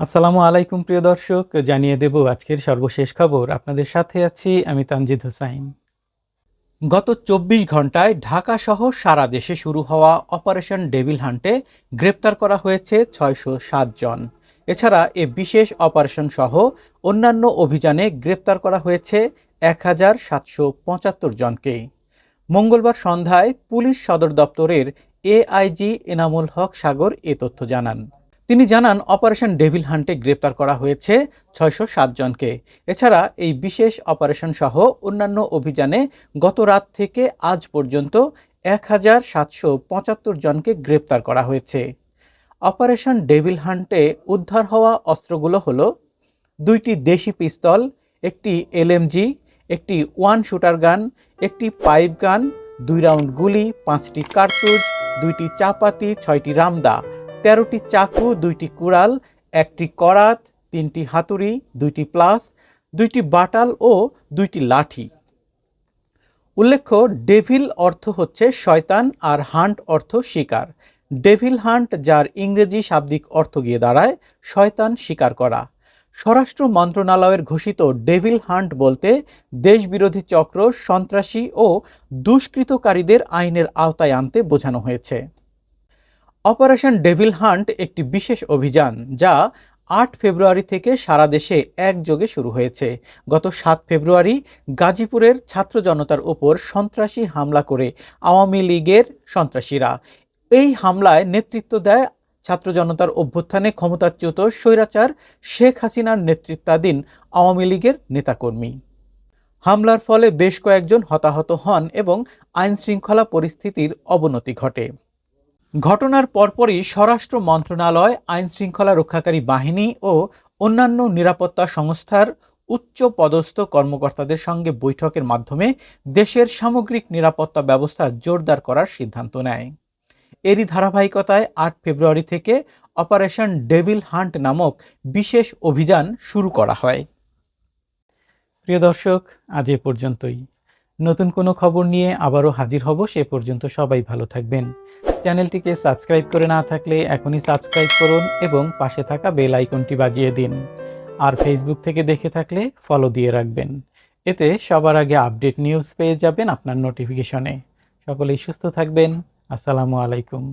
আসসালামু আলাইকুম, প্রিয় দর্শক। জানিয়ে দেব আজকের সর্বশেষ খবর। আপনাদের সাথে আছি আমি তানজিদ হোসাইন। গত চব্বিশ ঘন্টায় ঢাকা সহ সারা দেশে শুরু হওয়া অপারেশন ডেভিল হান্টে গ্রেপ্তার করা হয়েছে ছয়শো সাত জন। এছাড়া এ বিশেষ অপারেশন সহ অন্যান্য অভিযানে গ্রেপ্তার করা হয়েছে এক হাজার সাতশো পঁচাত্তর জনকে। মঙ্গলবার সন্ধ্যায় পুলিশ সদর দপ্তরের এআইজি এনামুল হক সাগর এ তথ্য জানান। তিনি জানান, অপারেশন ডেভিল হান্টে গ্রেপ্তার করা হয়েছে ছয়শো সাত জনকে। এছাড়া এই বিশেষ অপারেশন সহ অন্যান্য অভিযানে গত রাত থেকে আজ পর্যন্ত এক হাজার সাতশো পঁচাত্তর জনকে গ্রেপ্তার করা হয়েছে। অপারেশন ডেভিল হান্টে উদ্ধার হওয়া অস্ত্রগুলো হলো দুইটি দেশি পিস্তল, একটি এলএমজি, একটি ওয়ান শুটার গান, একটি পাইপ গান, দুই রাউন্ড গুলি, পাঁচটি কার্তুজ, দুইটি চাপাতি, ছয়টি রামদা তেরোটি চাকু, দুইটি কুড়াল, একটি করাত, তিনটি হাতুড়ি, দুইটি প্লাস, দুইটি বাটাল ও দুইটি লাঠি। উল্লেখ্য, ডেভিল অর্থ হচ্ছে শয়তান আর হান্ট অর্থ শিকার। ডেভিল হান্ট, যার ইংরেজি শাব্দিক অর্থ গিয়ে দাঁড়ায়, শয়তান শিকার করা। স্বরাষ্ট্র মন্ত্রণালয়ের ঘোষিত ডেভিল হান্ট বলতে দেশবিরোধী চক্র, সন্ত্রাসী ও দুষ্কৃতকারীদের আইনের আওতায় আনতে বোঝানো হয়েছে। অপারেশন ডেভিল হান্ট একটি বিশেষ অভিযান যা আট ফেব্রুয়ারি থেকে সারা দেশে একযোগে শুরু হয়েছে। গত সাত ফেব্রুয়ারি গাজীপুরের ছাত্র জনতার ওপর সন্ত্রাসী হামলা করে আওয়ামী লীগের সন্ত্রাসীরা। এই হামলায় নেতৃত্ব দেয় ছাত্র জনতার অভ্যুত্থানে ক্ষমতাচ্যুত স্বৈরাচার শেখ হাসিনার নেতৃত্বাধীন আওয়ামী লীগের নেতাকর্মী। হামলার ফলে বেশ কয়েকজন হতাহত হন এবং আইন শৃঙ্খলা পরিস্থিতির অবনতি ঘটে। ঘটনার পরপরই স্বরাষ্ট্র মন্ত্রণালয় আইন শৃঙ্খলা রক্ষাকারী বাহিনী ও অন্যান্য নিরাপত্তা সংস্থার উচ্চ পদস্থ কর্মকর্তাদের সঙ্গে বৈঠকের মাধ্যমে দেশের সামগ্রিক নিরাপত্তা ব্যবস্থা জোরদার করার সিদ্ধান্ত নেয়। এরই ধারাবাহিকতায় আট ফেব্রুয়ারি থেকে অপারেশন ডেভিল হান্ট নামক বিশেষ অভিযান শুরু করা হয়। প্রিয় দর্শক, আজ এ পর্যন্তই। নতুন কোনো খবর নিয়ে আবারও হাজির হব, সে পর্যন্ত সবাই ভালো থাকবেন। চ্যানেলটিকে সাবস্ক্রাইব করে না থাকলে এখনই সাবস্ক্রাইব করুন এবং পাশে থাকা বেল আইকনটি বাজিয়ে দিন। আর ফেসবুক থেকে দেখে থাকলে ফলো দিয়ে রাখবেন। এতে সবার আগে আপডেট নিউজ পেয়ে যাবেন আপনার নোটিফিকেশনে সকলেই সুস্থ থাকবেন। আসসালামু আলাইকুম।